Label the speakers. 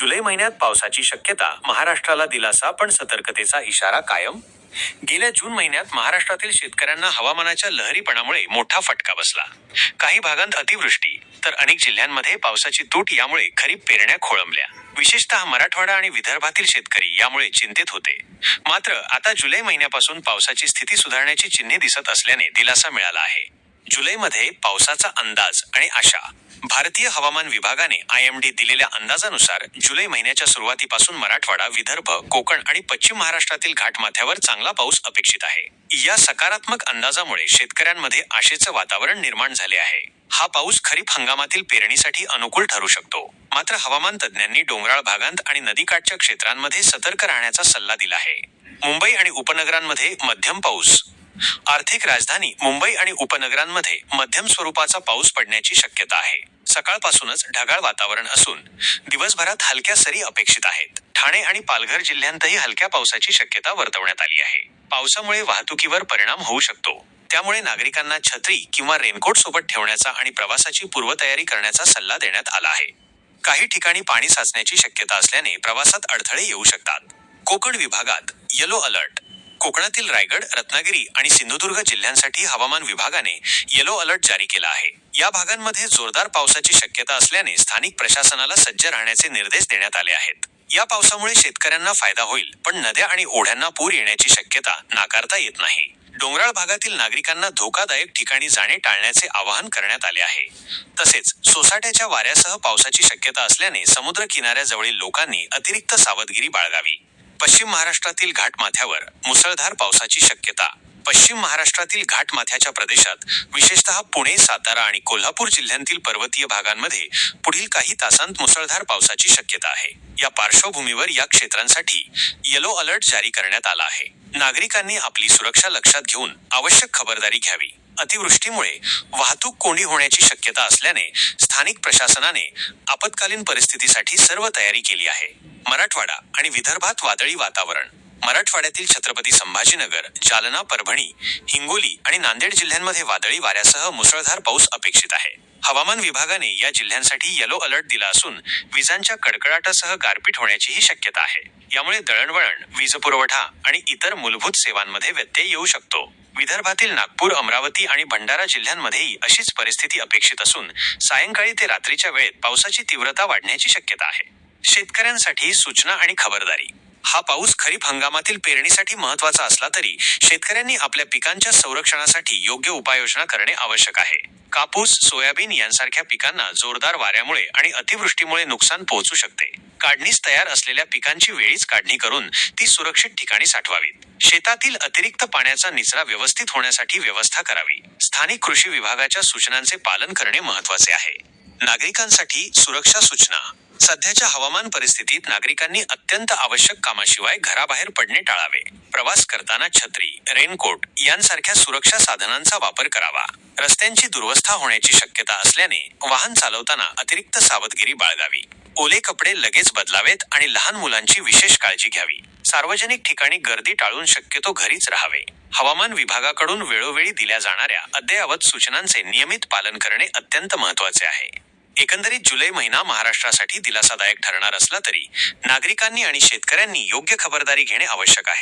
Speaker 1: जुलै महिन्यात पावसाची शक्यता महाराष्ट्राला दिलासा पण सतर्कतेचा इशारा कायम? गेल्या जून महिन्यात महाराष्ट्रातील शेतकऱ्यांना हवामानाच्या लहरीपणामुळे मोठा फटका बसला. काही भागांत अतिवृष्टी तर अनेक जिल्ह्यांमध्ये पावसाची तूट यामुळे खरीप पेरण्या खोळंबल्या. विशेषतः मराठवाडा आणि विदर्भातील शेतकरी यामुळे चिंतेत होते. मात्र आता जुलै महिन्यापासून पावसाची स्थिती सुधारण्याची चिन्हे दिसत असल्याने दिलासा मिळाला आहे. जुलैमध्ये पावसाचा अंदाज आणि आशा. भारतीय हवामान विभागाने आय एम डी दिलेल्या अंदाजानुसार जुलै महिन्याच्या सुरुवातीपासून मराठवाडा विदर्भ कोकण आणि पश्चिम महाराष्ट्रातील घाटमाथ्यावर चांगला पाऊस अपेक्षित आहे. या सकारात्मक अंदाजामुळे शेतकऱ्यांमध्ये आशेचं वातावरण निर्माण झाले आहे. हा पाऊस खरीप हंगामातील पेरणीसाठी अनुकूल ठरू शकतो. मात्र हवामान तज्ज्ञांनी डोंगराळ भागांत आणि नदीकाठच्या क्षेत्रांमध्ये सतर्क राहण्याचा सल्ला दिला आहे. मुंबई आणि उपनगरांमध्ये मध्यम पाऊस आर्थिक राजधानी मुंबई आणि उपनगरांमध्ये मध्यम स्वरूपाचा पाऊस पडण्याची शक्यता आहे. सकाळपासूनच ढगाळ वातावरण असून दिवसभरात हलक्या सरी अपेक्षित आहेत. ठाणे आणि पालघर जिल्ह्यांतही हलक्या पावसाची शक्यता वर्तवण्यात आली आहे. पावसामुळे वाहतुकीवर परिणाम होऊ शकतो. त्यामुळे नागरिकांना छत्री किंवा रेनकोट सोबत ठेवण्याचा आणि प्रवासाची पूर्वतयारी करण्याचा सल्ला देण्यात आला आहे. काही ठिकाणी पाणी साचण्याची शक्यता असल्याने प्रवासात अडथळे येऊ शकतात. कोकण विभागात येलो अलर्ट कोकणातील रायगड रत्नागिरी आणि सिंधुदुर्ग जिल्ह्यांसाठी हवामान विभागाने येलो अलर्ट जारी केला आहे. या भागांमध्ये जोरदार पावसाची शक्यता असल्याने स्थानिक प्रशासनाला सज्ज राहण्याचे निर्देश देण्यात आले आहेत. या पावसामुळे शेतकऱ्यांना फायदा होईल पण नद्या आणि ओढ्यांना पूर येण्याची शक्यता नाकारता येत नाही. डोंगराळ भागातील नागरिकांना धोकादायक ठिकाणी जाणे टाळण्याचे आवाहन करण्यात आले आहे. तसेच सोसाट्याच्या वाऱ्यासह पावसाची शक्यता असल्याने समुद्र किनाऱ्याजवळील लोकांनी अतिरिक्त सावधगिरी बाळगावी. पश्चिम महाराष्ट्रातील घाटमाथ्यावर मुसळधार पावसाची शक्यता. पश्चिम महाराष्ट्रातील घाटमाथ्याच्या प्रदेशात विशेषतः पुणे सातारा आणि कोल्हापूर जिल्ह्यांतील पर्वतीय भागांमध्ये पुढील काही तासांत मुसळधार पावसाची शक्यता आहे. या पार्श्वभूमीवर या क्षेत्रांसाठी येलो अलर्ट जारी करण्यात आला आहे. नागरिकांनी आपली सुरक्षा लक्षात घेऊन आवश्यक खबरदारी घ्यावी. अतिवृष्टीमुळे वाहतूक कोंडी होण्याची शक्यता असल्याने स्थानिक प्रशासनाने आपत्कालीन परिस्थितीसाठी सर्व तयारी केली आहे. मराठवाडा आणि विदर्भात वादळी वातावरण. मराठवाड्यातील छत्रपती संभाजीनगर जालना परभणी हिंगोली आणि नांदेड जिल्ह्यांमध्ये वादळी वाऱ्यासह मुसळधार पाऊस अपेक्षित आहे. हवामान विभागाने या जिल्ह्यांसाठी येलो अलर्ट दिला असून विजांच्या कडकडाटासह गारपीट होण्याचीही शक्यता आहे. यामुळे दळणवळण वीज पुरवठा आणि इतर मूलभूत सेवांमध्ये व्यत्यय येऊ शकतो. विदर्भातील नागपूर अमरावती आणि भंडारा जिल्ह्यांमध्येही अशीच परिस्थिती अपेक्षित असून सायंकाळी ते रात्रीच्या वेळेत पावसाची तीव्रता वाढण्याची शक्यता आहे. शेतकऱ्यांसाठी सूचना आणि खबरदारी. हा पाऊस खरीप हंगामातील पेरणीसाठी महत्त्वाचा असला तरी शेतकऱ्यांनी आपल्या पिकांच्या संरक्षणासाठी योग्य उपाययोजना करणे आवश्यक आहे. कापूस सोयाबीन यांसारख्या पिकांना जोरदार वाऱ्यामुळे आणि अतिवृष्टीमुळे नुकसान पोहोचू शकते. काढणीस तयार असलेल्या पिकांची वेळीच काढणी करून ती सुरक्षित ठिकाणी साठवावीत. शेतातील अतिरिक्त पाण्याचा निचरा व्यवस्थित होण्यासाठी व्यवस्था करावी. स्थानिक कृषी विभागाच्या सूचनांचे पालन करणे महत्त्वाचे आहे. नागरिकांसाठी सुरक्षा सूचना. सध्याच्या हवामान परिस्थितीत नागरिकांनी अत्यंत आवश्यक कामाशिवाय घराबाहेर पडणे टाळावे. प्रवास करताना छत्री रेनकोट यांसारख्या सुरक्षा साधनांचा वापर करावा. रस्त्यांची दुरवस्था होण्याची शक्यता असल्याने वाहन चालवताना अतिरिक्त सावधगिरी बाळगावी. ओले कपडे लगेच बदलावेत आणि लहान मुलांची विशेष काळजी घ्यावी. सार्वजनिक ठिकाणी गर्दी टाळून शक्यतो घरीच राहावे. हवामान विभागाकडून वेळोवेळी दिल्या जाणाऱ्या अद्ययावत सूचनांचे नियमित पालन करणे अत्यंत महत्त्वाचे आहे. एकंदरीत जुलै महिना महाराष्ट्रासाठी दिलासादायक ठरणार असला तरी नागरिकांनी आणि शेतकऱ्यांनी योग्य खबरदारी घेणे आवश्यक आहे.